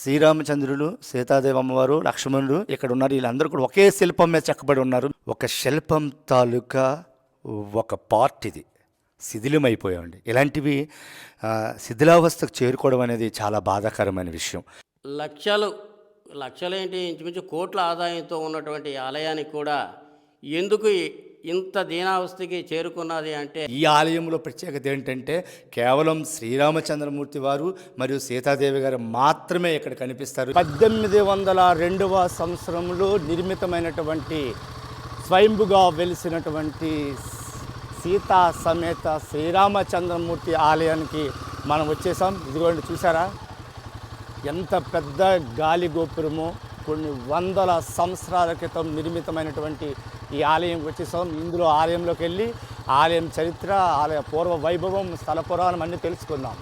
శ్రీరామచంద్రులు సీతాదేవి అమ్మవారు లక్ష్మణుడు ఇక్కడ ఉన్నారు. వీళ్ళందరూ కూడా ఒకే శిల్పం మీద చెక్కబడి ఉన్నారు. ఒక శిల్పం తాలూకా ఒక పార్ట్ ఇది. శిథిలమైపోయామండి. ఇలాంటివి శిథిలావస్థకు చేరుకోవడం అనేది చాలా బాధాకరమైన విషయం. లక్షలు లక్షలేంటి? ఇంచుమించు కోట్ల ఆదాయంతో ఉన్నటువంటి ఆలయానికి కూడా ఎందుకు ఇంత దీనావస్థకి చేరుకున్నది అంటే ఈ ఆలయంలో ప్రత్యేకత ఏంటంటే కేవలం శ్రీరామచంద్రమూర్తి వారు మరియు సీతాదేవి గారు మాత్రమే ఇక్కడ కనిపిస్తారు. పద్దెనిమిది వందల రెండవ సంవత్సరంలో నిర్మితమైనటువంటి స్వయంభుగా వెలిసినటువంటి సీతా సమేత శ్రీరామచంద్రమూర్తి ఆలయానికి మనం వచ్చేసాం. ఇదిగోండి చూసారా? ఎంత పెద్ద గాలి గోపురమో కొన్ని వందల సంవత్సరాల క్రితం నిర్మితమైనటువంటి ఈ ఆలయం వచ్చేసాం. ఇందులో ఆలయంలోకి వెళ్ళి ఆలయం చరిత్ర ఆలయ పూర్వ వైభవం స్థల పురాణం అన్ని తెలుసుకుందాం.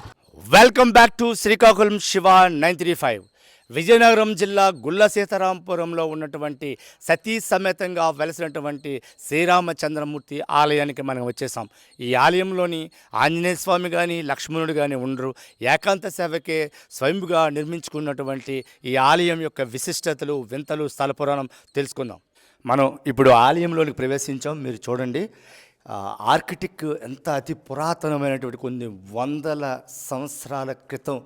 Welcome back to Srikakulam Shiva nine three five. Vizianagaram జిల్లా గుల్ల సీతారాంపురంలో ఉన్నటువంటి సతీ సమేతంగా వెలసినటువంటి శ్రీరామచంద్రమూర్తి ఆలయానికి మనం వచ్చేసాం. ఈ ఆలయంలోని ఆంజనేయ స్వామి కానీ లక్ష్మణుడు కానీ ఉండరు. ఏకాంత సేవకే స్వయంగా నిర్మించుకున్నటువంటి ఈ ఆలయం యొక్క విశిష్టతలు వింతలు స్థల పురాణం తెలుసుకుందాం. మనం ఇప్పుడు ఆలయంలోనికి ప్రవేశించాం మీరు చూడండి. ఆర్కిటిక్ ఎంత అతి పురాతనమైనటువంటి కొన్ని వందల సంవత్సరాల క్రితం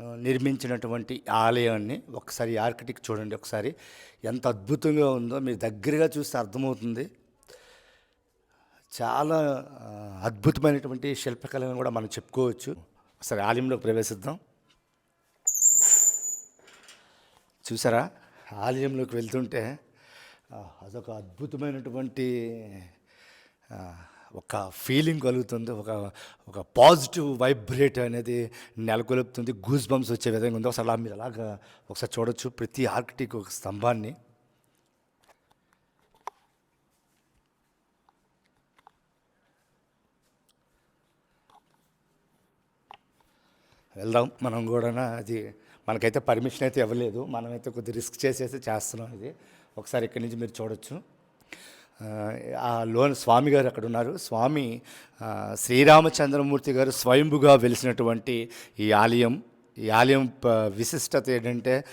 నిర్మించినటువంటి ఆలయాన్ని. ఒకసారి ఆర్కిటిక్ చూడండి ఒకసారి. ఎంత అద్భుతంగా ఉందో మీరు దగ్గరగా చూస్తే అర్థమవుతుంది. చాలా అద్భుతమైనటువంటి శిల్పకళను కూడా మనం చెప్పుకోవచ్చు. ఒకసారి ఆలయంలోకి ప్రవేశిద్దాం. చూసారా? ఆలయంలోకి వెళ్తుంటే అదొక అద్భుతమైనటువంటి ఒక ఫీలింగ్ కలుగుతుంది. ఒక ఒక పాజిటివ్ వైబ్రేట్ అనేది నెలకొల్పుతుంది. గూస్ బంప్స్ వచ్చే విధంగా ఉంది. ఒకసారి అలా మీరు అలాగా ఒకసారి చూడొచ్చు ప్రతి ఆర్కిటిక్ ఒక స్తంభాన్ని. వెళ్దాం. మనం కూడా అది మనకైతే పర్మిషన్ అయితే ఇవ్వలేదు. మనమైతే కొద్ది రిస్క్ చేసేసి చేస్తున్నాం ఇది. ఒకసారి ఇక్కడి నుంచి మీరు చూడొచ్చు. ఆ, లోన్ స్వామి గారు అక్కడ ఉన్నారు. స్వామి శ్రీరామచంద్రమూర్తి గారు స్వయంభుగా వెలిసినటువంటి ఈ ఆలయం. ఈ ఆలయం ప- విశిష్టత ఏంటంటే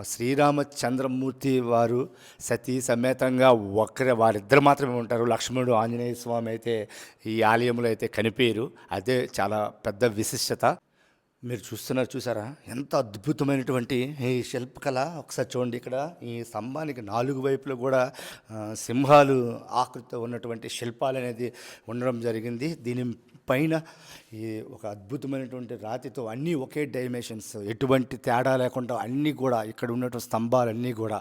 శ్రీరామచంద్రమూర్తి వారు సతీ సమేతంగా ఒక్కరే వారిద్దరు మాత్రమే ఉంటారు. లక్ష్మణుడు ఆంజనేయ స్వామి అయితే ఈ ఆలయంలో అయితే కనిపించరు అదే చాలా పెద్ద విశిష్టత. మీరు చూస్తున్నారు చూసారా? ఎంత అద్భుతమైనటువంటి ఈ శిల్పకళ. ఒకసారి చూడండి ఇక్కడ. ఈ స్తంభానికి నాలుగు వైపులు కూడా సింహాలు ఆకృతితో ఉన్నటువంటి శిల్పాలు అనేది ఉండడం జరిగింది. దీని పైన ఈ ఒక అద్భుతమైనటువంటి రాతితో అన్నీ ఒకే డైమెన్షన్స్. ఎటువంటి తేడా లేకుండా అన్నీ కూడా ఇక్కడ ఉన్నటువంటి స్తంభాలన్నీ కూడా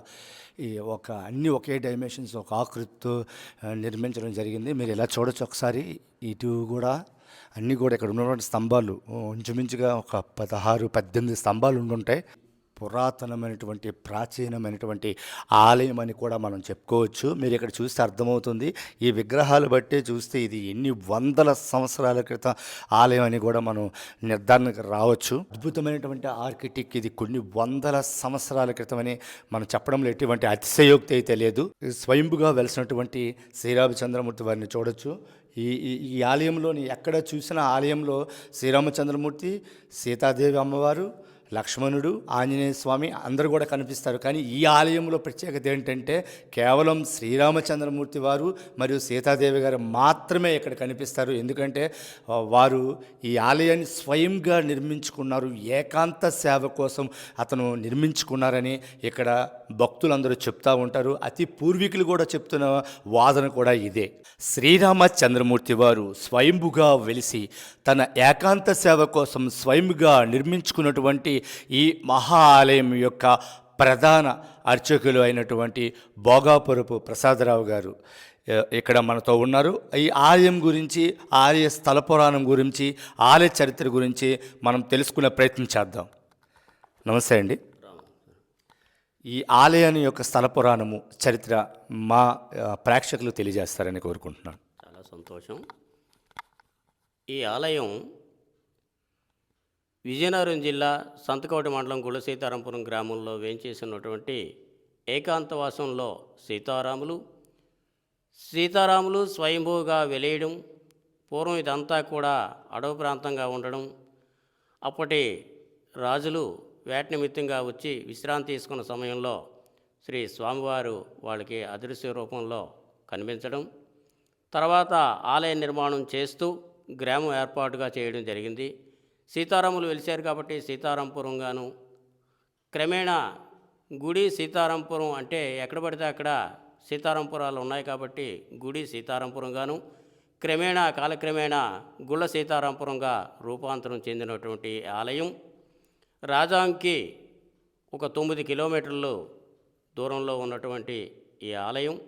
ఈ ఒక అన్నీ ఒకే డైమెన్షన్స్ ఒక ఆకృతితో నిర్మించడం జరిగింది. మీరు ఇలా చూడొచ్చు ఒకసారి. ఇటు కూడా అన్నీ కూడా ఇక్కడ ఉన్నటువంటి స్తంభాలు ఇంచుమించుగా ఒక పదహారు పద్దెనిమిది స్తంభాలు ఉండుంటాయి. పురాతనమైనటువంటి ప్రాచీనమైనటువంటి ఆలయం అని కూడా మనం చెప్పుకోవచ్చు. మీరు ఇక్కడ చూస్తే అర్థమవుతుంది. ఈ విగ్రహాలు బట్టే చూస్తే ఇది ఎన్ని వందల సంవత్సరాల క్రితం ఆలయం అని కూడా మనం నిర్ధారణకు రావచ్చు. అద్భుతమైనటువంటి ఆర్కిటెక్ ఇది కొన్ని వందల సంవత్సరాల క్రితం అని మనం చెప్పడంలో ఎటువంటి అతిశయోక్తి అయితే లేదు. స్వయంభుగా వెలిసినటువంటి శ్రీరామచంద్రమూర్తి వారిని చూడొచ్చు. ఈ ఈ- ఆలయంలోని ఎక్కడ చూసిన ఆలయంలో శ్రీరామచంద్రమూర్తి సీతాదేవి అమ్మవారు లక్ష్మణుడు ఆంజనేయ స్వామి అందరూ కూడా కనిపిస్తారు. కానీ ఈ ఆలయంలో ప్రత్యేకత ఏంటంటే కేవలం శ్రీరామచంద్రమూర్తి వారు మరియు సీతాదేవి గారు మాత్రమే ఇక్కడ కనిపిస్తారు. ఎందుకంటే వారు ఈ ఆలయాన్ని స్వయంగా నిర్మించుకున్నారు. ఏకాంత సేవ కోసం అతను నిర్మించుకున్నారని ఇక్కడ భక్తులందరూ చెప్తా ఉంటారు. అతి పూర్వీకులు కూడా చెప్తున్న వాదన కూడా ఇదే. శ్రీరామచంద్రమూర్తి వారు స్వయంభుగా వెలిసి తన ఏకాంత సేవ కోసం స్వయంగా నిర్మించుకున్నటువంటి ఈ మహా ఆలయం యొక్క ప్రధాన అర్చకులు అయినటువంటి భోగాపురపు ప్రసాదరావు గారు. ఇక్కడ మనతో ఉన్నారు. ఈ ఆలయం గురించి ఆలయ స్థల పురాణం గురించి ఆలయ చరిత్ర గురించి మనం తెలుసుకునే ప్రయత్నం చేద్దాం. నమస్తే అండి. ఈ ఆలయాన్ని యొక్క స్థల పురాణము చరిత్ర మా ప్రేక్షకులు తెలియజేస్తారని కోరుకుంటున్నాను. చాలా సంతోషం. ఈ ఆలయం విజయనగరం జిల్లా సంతకోట మండలం గుళ్ళసీతారాంపురం గ్రామంలో వేంచేసినటువంటి ఏకాంతవాసంలో సీతారాములు. సీతారాములు స్వయంభూగా వెలేయడం పూర్వం ఇదంతా కూడా అడవు ప్రాంతంగా ఉండడం అప్పటి రాజులు వేట నిమిత్తంగా వచ్చి విశ్రాంతి తీసుకున్న సమయంలో శ్రీ స్వామివారు వాళ్ళకి అదృశ్య రూపంలో కనిపించడం తర్వాత ఆలయ నిర్మాణం చేస్తూ గ్రామం ఏర్పాటుగా చేయడం జరిగింది. సీతారాములు వెలిశారు కాబట్టి సీతారాంపురంగాను. క్రమేణా గుడి సీతారాంపురం అంటే ఎక్కడ పడితే అక్కడ సీతారాంపురాలు ఉన్నాయి కాబట్టి గుడి సీతారాంపురంగాను. క్రమేణా కాలక్రమేణా గుళ్ళ సీతారాంపురంగా రూపాంతరం చెందినటువంటి ఆలయం. రాజాంకి ఒక తొమ్మిది కిలోమీటర్లు దూరంలో ఉన్నటువంటి ఈ ఆలయం.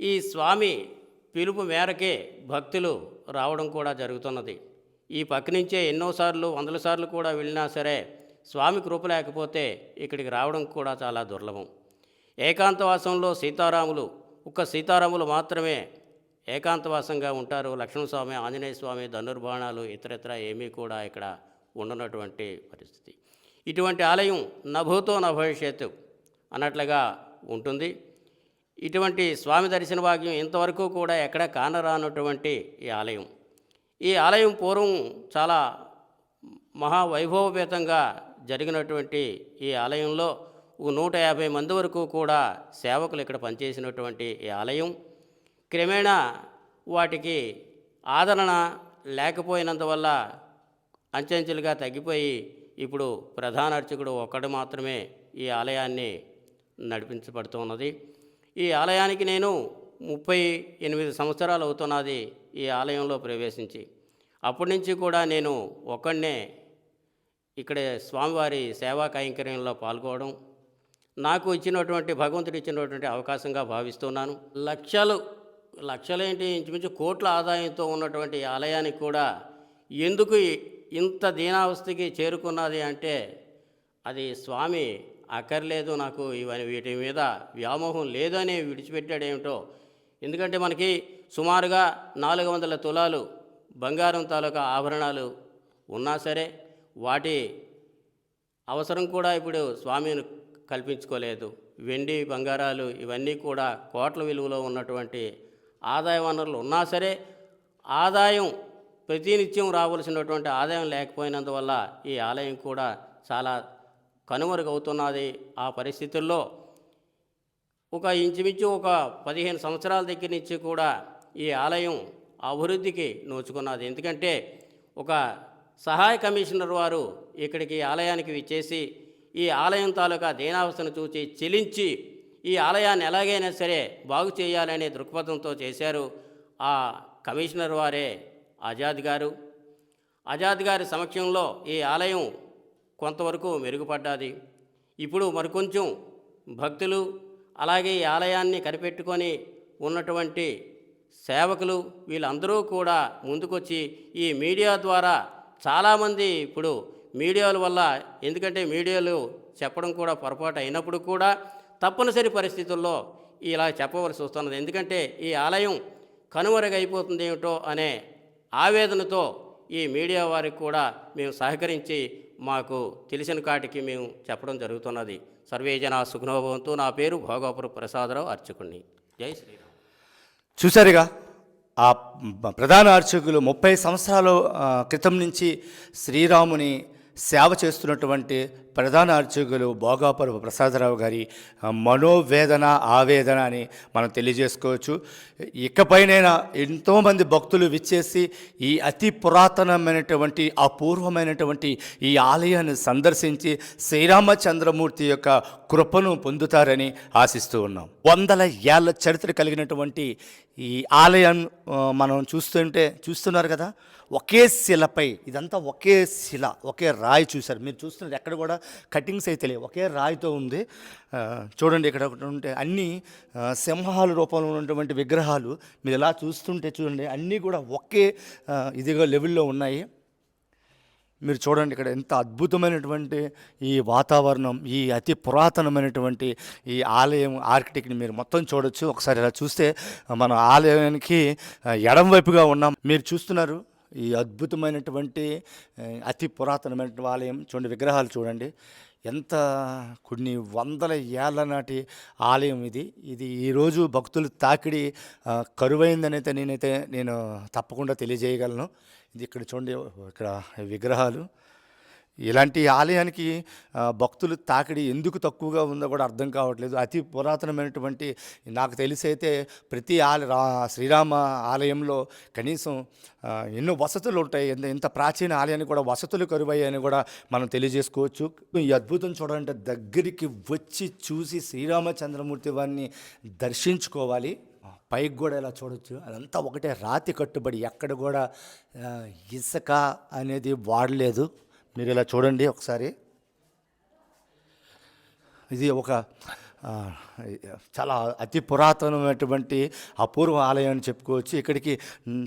ఈ స్వామి పిలుపు మేరకే భక్తులు రావడం కూడా జరుగుతున్నది. ఈ పక్క నుంచే ఎన్నోసార్లు వందల సార్లు కూడా వెళ్ళినా సరే స్వామి కృప లేకపోతే ఇక్కడికి రావడం కూడా చాలా దుర్లభం. ఏకాంతవాసంలో సీతారాములు ఒక్క సీతారాములు మాత్రమే ఏకాంతవాసంగా ఉంటారు. లక్ష్మణస్వామి ఆంజనేయ స్వామి ధనుర్బాణాలు ఇతరత్ర ఏమీ కూడా ఇక్కడ ఉండనటువంటి పరిస్థితి. ఇటువంటి ఆలయం నభూతో నభవిష్యత్తు అన్నట్లుగా ఉంటుంది. ఇటువంటి స్వామి దర్శన భాగ్యం ఇంతవరకు కూడా ఎక్కడ కానరానటువంటి ఈ ఆలయం. ఈ ఆలయం పూర్వం చాలా మహావైభవపేతంగా జరిగినటువంటి ఈ ఆలయంలో నూట యాభై మంది వరకు కూడా సేవకులు ఇక్కడ పనిచేసినటువంటి ఈ ఆలయం. క్రమేణా వాటికి ఆదరణ లేకపోయినందువల్ల అంచెంచెలుగా తగ్గిపోయి ఇప్పుడు ప్రధాన అర్చకుడు ఒక్కడు మాత్రమే ఈ ఆలయాన్ని నడిపించబడుతున్నది. ఈ ఆలయానికి నేను ముప్పై ఎనిమిది సంవత్సరాలు అవుతున్నది. ఈ ఆలయంలో ప్రవేశించి అప్పటి నుంచి కూడా నేను ఒక్కడనే ఇక్కడ స్వామివారి సేవా కైంకర్యంలో పాల్గొనడం నాకు ఇచ్చినటువంటి భగవంతుడు ఇచ్చినటువంటి అవకాశంగా భావిస్తున్నాను. లక్షలు లక్షలేంటి ఇంచుమించు కోట్ల ఆదాయంతో ఉన్నటువంటి ఆలయానికి కూడా ఎందుకు ఇంత దీనావస్థకి చేరుకున్నది అంటే అది స్వామి అక్కర్లేదు నాకు ఇవన్నీ వీటి మీద వ్యామోహం లేదని విడిచిపెట్టాడేమిటో ఎందుకంటే మనకి సుమారుగా నాలుగు వందల తులాలు బంగారం తాలూకా ఆభరణాలు ఉన్నా సరే వాటి అవసరం కూడా ఇప్పుడు స్వామిని కల్పించుకోలేదు. వెండి బంగారాలు ఇవన్నీ కూడా కోట్ల విలువలో ఉన్నటువంటి ఆదాయ వనరులు ఉన్నా సరే ఆదాయం ప్రతినిత్యం రావలసినటువంటి ఆదాయం లేకపోయినందువల్ల ఈ ఆలయం కూడా చాలా కనుమరుగవుతున్నది. ఆ పరిస్థితుల్లో ఒక ఇంచుమించు ఒక పదిహేను సంవత్సరాల దగ్గర నుంచి కూడా ఈ ఆలయం అభివృద్ధికి నోచుకున్నది. ఎందుకంటే ఒక సహాయ కమిషనర్ వారు ఇక్కడికి ఆలయానికి విచ్చేసి ఈ ఆలయం తాలూకా దీనావస్థను చూసి చెలించి ఈ ఆలయాన్ని ఎలాగైనా సరే బాగు చేయాలనే దృక్పథంతో చేశారు ఆ కమిషనర్ వారే ఆజాద్ గారు. ఆజాద్ గారి సమక్షంలో ఈ ఆలయం కొంతవరకు మెరుగుపడ్డాది. ఇప్పుడు మరికొంచెం భక్తులు అలాగే ఈ ఆలయాన్ని కనిపెట్టుకొని ఉన్నటువంటి సేవకులు వీళ్ళందరూ కూడా ముందుకొచ్చి ఈ మీడియా ద్వారా చాలామంది ఇప్పుడు మీడియాల వల్ల ఎందుకంటే మీడియాలు చెప్పడం కూడా పొరపాటు అయినప్పుడు కూడా తప్పనిసరి పరిస్థితుల్లో ఇలా చెప్పవలసి వస్తున్నది. ఎందుకంటే ఈ ఆలయం కనుమరుగైపోతుంది ఏమిటో అనే ఆవేదనతో ఈ మీడియా వారికి కూడా మేము సహకరించి మాకు తెలిసిన కాటికి మేము చెప్పడం జరుగుతున్నది. సర్వే జన సుఖనోభవంతో నా పేరు భోగాపుర ప్రసాదరావు అర్చకుణ్ణి. జై శ్రీరామ్. చూసారుగా ఆ ప్రధాన అర్చకులు ముప్పై సంవత్సరాల క్రితం నుంచి శ్రీరాముని సేవ చేస్తున్నటువంటి ప్రధాన అర్చకులు భోగాపురపు ప్రసాదరావు గారి మనోవేదన ఆవేదన అని మనం తెలియజేసుకోవచ్చు. ఇకపైనైనా ఎంతోమంది భక్తులు విచ్చేసి ఈ అతి పురాతనమైనటువంటి అపూర్వమైనటువంటి ఈ ఆలయాన్ని సందర్శించి శ్రీరామచంద్రమూర్తి యొక్క కృపను పొందుతారని ఆశిస్తూ ఉన్నాం. వందల ఏళ్ళ చరిత్ర కలిగినటువంటి ఈ ఆలయం మనం చూస్తుంటే చూస్తున్నారు కదా ఒకే శిలపై ఇదంతా ఒకే శిల ఒకే రాయి చూశారు. మీరు చూస్తున్నారు ఎక్కడ కూడా కటింగ్స్ అయితే లేవు. ఒకే రాయితో ఉంది. చూడండి ఇక్కడ ఒకటి ఉంటే అన్నీ సింహాల రూపంలో ఉన్నటువంటి విగ్రహాలు మీరు ఇలా చూస్తుంటే చూడండి అన్నీ కూడా ఒకే ఇదిగో ఇదిగా లెవెల్లో ఉన్నాయి. మీరు చూడండి ఇక్కడ ఎంత అద్భుతమైనటువంటి ఈ వాతావరణం ఈ అతి పురాతనమైనటువంటి ఈ ఆలయం ఆర్కిటెక్ట్ని మీరు మొత్తం చూడొచ్చు. ఒకసారి ఇలా చూస్తే మన ఆలయానికి ఎడం వైపుగా ఉన్నాం. మీరు చూస్తున్నారు ఈ అద్భుతమైనటువంటి అతి పురాతనమైనటువంటి ఆలయం. చూడండి విగ్రహాలు చూడండి. ఎంత కొన్ని వందల ఏళ్ళ నాటి ఆలయం ఇది. ఇది ఈరోజు భక్తులు తాకిడి కరువైందనైతే నేనైతే నేను తప్పకుండా తెలియజేయగలను. ఇది ఇక్కడ చూడండి ఇక్కడ విగ్రహాలు. ఇలాంటి ఆలయానికి భక్తులు తాకిడి ఎందుకు తక్కువగా ఉందో కూడా అర్థం కావట్లేదు. అతి పురాతనమైనటువంటి నాకు తెలిసి అయితే ప్రతి ఆల రా శ్రీరామ ఆలయంలో కనీసం ఎన్నో వసతులు ఉంటాయి. ఎంత ఇంత ప్రాచీన ఆలయానికి కూడా వసతులు కరువయ్యాయని కూడా మనం తెలియజేసుకోవచ్చు. ఈ అద్భుతం చూడాలంటే దగ్గరికి వచ్చి చూసి శ్రీరామచంద్రమూర్తి వారిని దర్శించుకోవాలి. పైకి కూడా ఇలా చూడొచ్చు. అదంతా ఒకటే రాతి కట్టుబడి ఎక్కడ కూడా ఇసుక అనేది వాడలేదు. మీరు ఇలా చూడండి ఒకసారి. ఇది ఒక చాలా అతి పురాతనమైనటువంటి అపూర్వ ఆలయం అని చెప్పుకోవచ్చు. ఇక్కడికి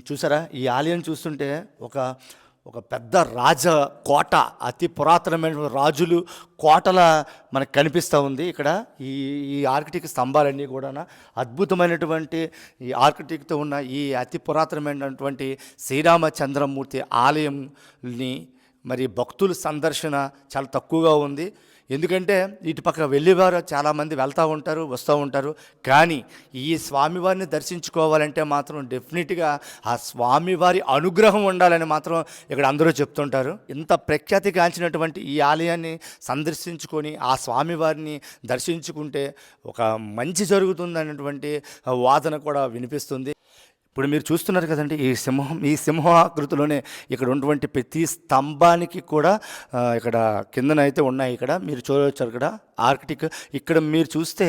చూసారా? ఈ ఆలయం చూస్తుంటే ఒక ఒక పెద్ద రాజ కోట అతి పురాతనమైన రాజులు కోటల మనకు కనిపిస్తూ ఉంది ఇక్కడ. ఈ ఈ ఆర్కిటిక్ స్తంభాలన్నీ కూడా అద్భుతమైనటువంటి ఈ ఆర్కిటిక్తో ఉన్న ఈ అతి పురాతనమైనటువంటి శ్రీరామచంద్రమూర్తి ఆలయంని మరి భక్తుల సందర్శన చాలా తక్కువగా ఉంది. ఎందుకంటే ఇటుపక్క వెళ్ళేవారు చాలామంది వెళ్తూ ఉంటారు వస్తూ ఉంటారు. కానీ ఈ స్వామివారిని దర్శించుకోవాలంటే మాత్రం డెఫినెట్గా ఆ స్వామివారి అనుగ్రహం ఉండాలని మాత్రం ఇక్కడ అందరూ చెప్తుంటారు. ఇంత ప్రఖ్యాతి గాంచినటువంటి ఈ ఆలయాన్ని సందర్శించుకొని ఆ స్వామివారిని దర్శించుకుంటే ఒక మంచి జరుగుతుంది అనేటువంటి వాదన కూడా వినిపిస్తుంది. ఇప్పుడు మీరు చూస్తున్నారు కదండి ఈ సింహం ఈ సింహాకృతిలోనే ఇక్కడ ఉన్నటువంటి ప్రతి స్తంభానికి కూడా ఇక్కడ కిందన అయితే ఉన్నాయి ఇక్కడ మీరు చూడవచ్చు ఇక్కడ ఆర్కిటిక్. ఇక్కడ మీరు చూస్తే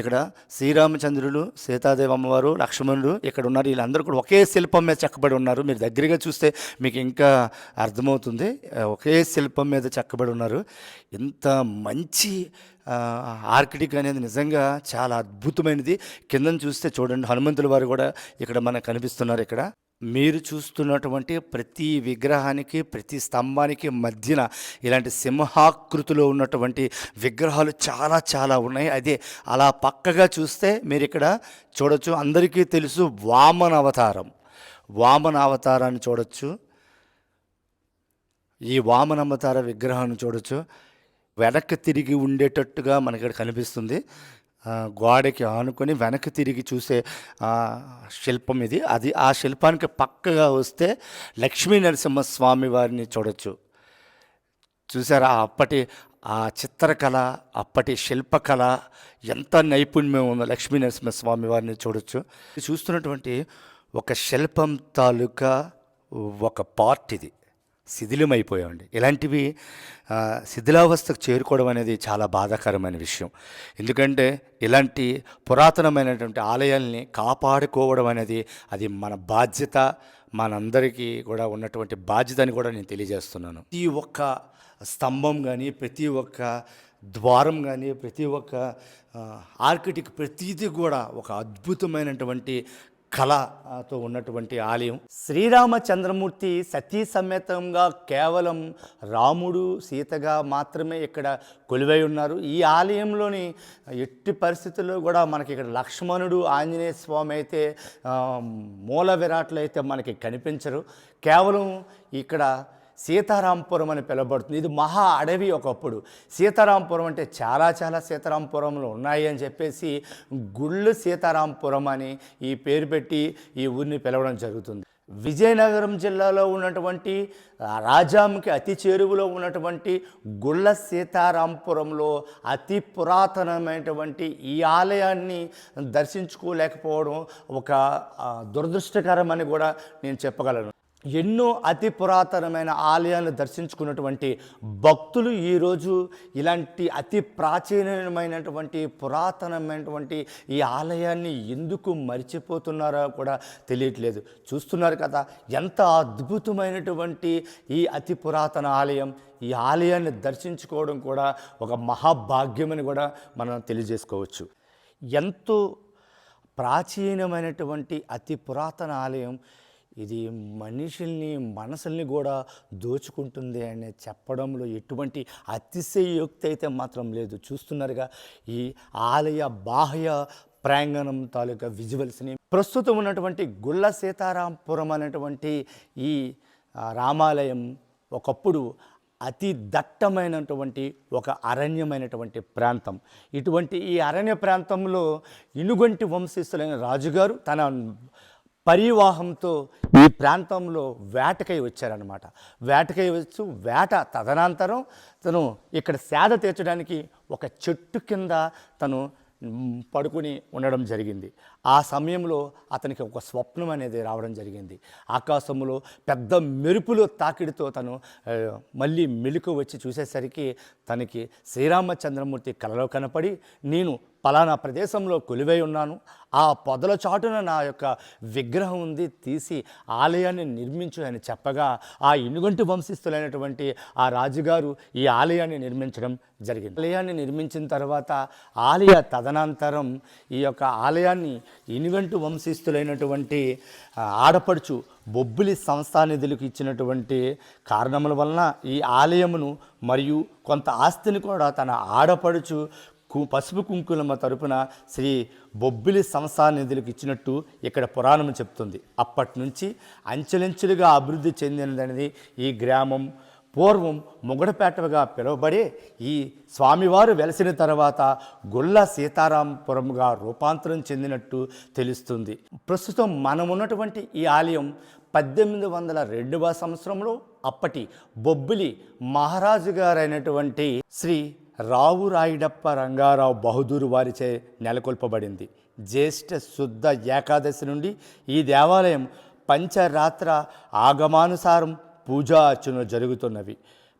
ఇక్కడ శ్రీరామచంద్రులు సీతాదేవి అమ్మవారు లక్ష్మణుడు ఇక్కడ ఉన్నారు. వీళ్ళందరూ కూడా ఒకే శిల్పం మీద చెక్కబడి ఉన్నారు. మీరు దగ్గరగా చూస్తే మీకు ఇంకా అర్థమవుతుంది. ఒకే శిల్పం మీద చెక్కబడి ఉన్నారు. ఇంత మంచి ఆర్కిటిక్ అనేది నిజంగా చాలా అద్భుతమైనది. కిందన చూస్తే చూడండి హనుమంతుల వారు కూడా ఇక్కడ మనకు కనిపిస్తున్నారు ఇక్కడ. మీరు చూస్తున్నటువంటి ప్రతి విగ్రహానికి ప్రతి స్తంభానికి మధ్యన ఇలాంటి సింహాకృతిలో ఉన్నటువంటి విగ్రహాలు చాలా చాలా ఉన్నాయి. అదే అలా పక్కగా చూస్తే మీరు ఇక్కడ చూడొచ్చు. అందరికీ తెలుసు వామన అవతారం. వామన అవతారాన్ని చూడొచ్చు. ఈ వామన అవతార విగ్రహాన్ని చూడొచ్చు. వెనక్కి తిరిగి ఉండేటట్టుగా మనకి ఇక్కడ కనిపిస్తుంది. గోడకి ఆనుకొని వెనక్కి తిరిగి చూసే శిల్పం ఇది. అది ఆ శిల్పానికి పక్కగా వస్తే లక్ష్మీ నరసింహస్వామి వారిని చూడొచ్చు. చూసారా? అప్పటి ఆ చిత్రకళ అప్పటి శిల్పకళ ఎంత నైపుణ్యం ఉందో లక్ష్మీ నరసింహస్వామి వారిని చూడొచ్చు. చూస్తున్నటువంటి ఒక శిల్పం తాలూకా ఒక పార్ట్ ఇది. శిథిలమైపోయామండి. ఇలాంటివి శిథిలావస్థకు చేరుకోవడం అనేది చాలా బాధాకరమైన విషయం. ఎందుకంటే ఇలాంటి పురాతనమైనటువంటి ఆలయాల్ని కాపాడుకోవడం అనేది అది మన బాధ్యత మనందరికీ కూడా ఉన్నటువంటి బాధ్యత అని కూడా నేను తెలియజేస్తున్నాను. ప్రతి ఒక్క స్తంభం కానీ ప్రతి ఒక్క ద్వారం కానీ ప్రతి ఒక్క ఆర్కిటిక్ ప్రతిదీ కూడా ఒక అద్భుతమైనటువంటి కళతో ఉన్నటువంటి ఆలయం. శ్రీరామచంద్రమూర్తి సతీ సమేతంగా కేవలం రాముడు సీతగా మాత్రమే ఇక్కడ కొలువై ఉన్నారు. ఈ ఆలయంలోని ఎట్టి పరిస్థితుల్లో కూడా మనకి ఇక్కడ లక్ష్మణుడు ఆంజనేయ స్వామి అయితే మూల విరాట్లు అయితే మనకి కనిపించరు. కేవలం ఇక్కడ సీతారాంపురం అని పిలువబడుతుంది. ఇది మహా అడవి ఒకప్పుడు. సీతారాంపురం అంటే చాలా చాలా సీతారాంపురంలో ఉన్నాయి అని చెప్పేసి గుళ్ళు సీతారాంపురం అని ఈ పేరు పెట్టి ఈ ఊరిని పిలవడం జరుగుతుంది. విజయనగరం జిల్లాలో ఉన్నటువంటి రాజాంకి అతి చేరువలో ఉన్నటువంటి గుళ్ళ సీతారాంపురంలో అతి పురాతనమైనటువంటి ఈ ఆలయాన్ని దర్శించుకోలేకపోవడం ఒక దురదృష్టకరం దురదృష్టకరమని కూడా నేను చెప్పగలను. ఎన్నో అతి పురాతనమైన ఆలయాలను దర్శించుకున్నటువంటి భక్తులు ఈరోజు ఇలాంటి అతి ప్రాచీనమైనటువంటి పురాతనమైనటువంటి ఈ ఆలయాన్ని ఎందుకు మర్చిపోతున్నారో కూడా తెలియట్లేదు. చూస్తున్నారు కదా ఎంత అద్భుతమైనటువంటి ఈ అతి పురాతన ఆలయం ఈ ఆలయాన్ని దర్శించుకోవడం కూడా ఒక మహాభాగ్యమని కూడా మనం తెలియజేసుకోవచ్చు. ఎంతో ప్రాచీనమైనటువంటి అతి పురాతన ఆలయం ఇది మనుషుల్ని మనసుల్ని కూడా దోచుకుంటుంది అని చెప్పడంలో ఎటువంటి అతిశయోక్తి అయితే మాత్రం లేదు. చూస్తున్నారుగా ఈ ఆలయ బాహ్య ప్రాంగణం తాలూకా విజువల్స్ని. ప్రస్తుతం ఉన్నటువంటి గుళ్ళ సీతారాంపురం అనేటువంటి ఈ రామాలయం ఒకప్పుడు అతి దట్టమైనటువంటి ఒక అరణ్యమైనటువంటి ప్రాంతం. ఇటువంటి ఈ అరణ్య ప్రాంతంలో ఇనుగొంటి వంశస్థులైన రాజుగారు తన పరివాహంతో ఈ ప్రాంతంలో వేటకై వచ్చారనమాట వేటకై వచ్చు వేట తదనంతరం తను ఇక్కడ సేద తీర్చడానికి ఒక చెట్టు కింద తను పడుకుని ఉండడం జరిగింది. ఆ సమయంలో అతనికి ఒక స్వప్నం అనేది రావడం జరిగింది. ఆకాశంలో పెద్ద మెరుపులు తాకిడితో తను మళ్ళీ మెలుకు వచ్చి చూసేసరికి తనకి శ్రీరామచంద్రమూర్తి కలలో కనపడి నేను పలానా ప్రదేశంలో కొలివై ఉన్నాను. ఆ పొదల చాటున నా యొక్క విగ్రహం ఉంది. తీసి ఆలయాన్ని నిర్మించు అని చెప్పగా ఆ ఇనుగంటి వంశస్థులైనటువంటి ఆ రాజుగారు ఈ ఆలయాన్ని నిర్మించడం జరిగింది. ఆలయాన్ని నిర్మించిన తర్వాత ఆలయ తదనంతరం ఈ యొక్క ఆలయాన్ని ఇనుగంటు వంశస్థులైనటువంటి ఆడపడుచు బొబ్బిలి సంస్థానిధులకు ఇచ్చినటువంటి కారణముల వలన ఈ ఆలయమును మరియు కొంత ఆస్తిని కూడా తన ఆడపడుచు పసుపు కుంకుమ తరపున శ్రీ బొబ్బిలి సంస్థా నిధులకు ఇచ్చినట్టు ఇక్కడ పురాణం చెప్తుంది. అప్పటి నుంచి అంచెలంచెలుగా అభివృద్ధి చెందినదనేది ఈ గ్రామం. పూర్వం మొగడపేటగా పిలువబడే ఈ స్వామివారు వెలసిన తర్వాత గొల్ల సీతారాంపురంగా రూపాంతరం చెందినట్టు తెలుస్తుంది. ప్రస్తుతం మనం ఉన్నటువంటి ఈ ఆలయం పద్దెనిమిది వందల రెండవ సంవత్సరంలో అప్పటి బొబ్బిలి మహారాజు గారైనటువంటి శ్రీ రావు రాయుడప్ప రంగారావు బహదూరు వారిచే నెలకొల్పబడింది. జ్యేష్ఠ శుద్ధ ఏకాదశి నుండి ఈ దేవాలయం పంచరాత్ర ఆగమానుసారం పూజా అర్చనలు జరుగుతున్నవి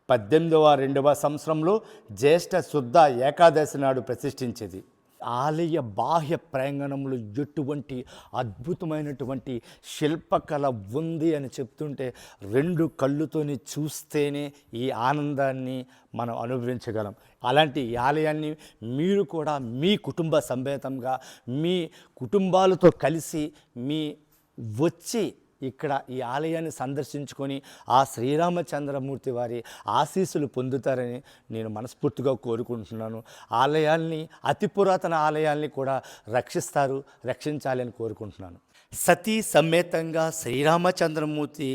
పద్దెనిమిదవ రెండవ సంవత్సరంలో జ్యేష్ఠ శుద్ధ ఏకాదశి నాడు ప్రతిష్ఠించేది. ఆలయ బాహ్య ప్రాంగణంలో ఎటువంటి అద్భుతమైనటువంటి శిల్పకళ ఉంది అని చెప్తుంటే రెండు కళ్ళుతోని చూస్తేనే ఈ ఆనందాన్ని మనం అనుభవించగలం. అలాంటి ఆలయాన్ని మీరు కూడా మీ కుటుంబ సమేతంగా మీ కుటుంబాలతో కలిసి మీ వచ్చి ఇక్కడ ఈ ఆలయాన్ని సందర్శించుకొని ఆ శ్రీరామచంద్రమూర్తి వారి ఆశీస్సులు పొందుతారని నేను మనస్ఫూర్తిగా కోరుకుంటున్నాను. ఆలయాల్ని అతి పురాతన ఆలయాల్ని కూడా రక్షిస్తారు రక్షించాలి అని కోరుకుంటున్నాను. సతీ సమేతంగా శ్రీరామచంద్రమూర్తి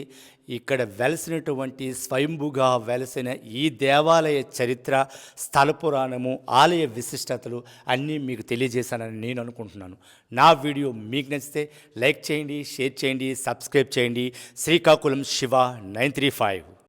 ఇక్కడ వెలసినటువంటి స్వయంభుగా వెలసిన ఈ దేవాలయ చరిత్ర స్థల పురాణము ఆలయ విశిష్టతలు అన్నీ మీకు తెలియజేశానని నేను అనుకుంటున్నాను. నా వీడియో మీకు నచ్చితే లైక్ చేయండి షేర్ చేయండి సబ్స్క్రైబ్ చేయండి. Srikakulam Shiva nine three five.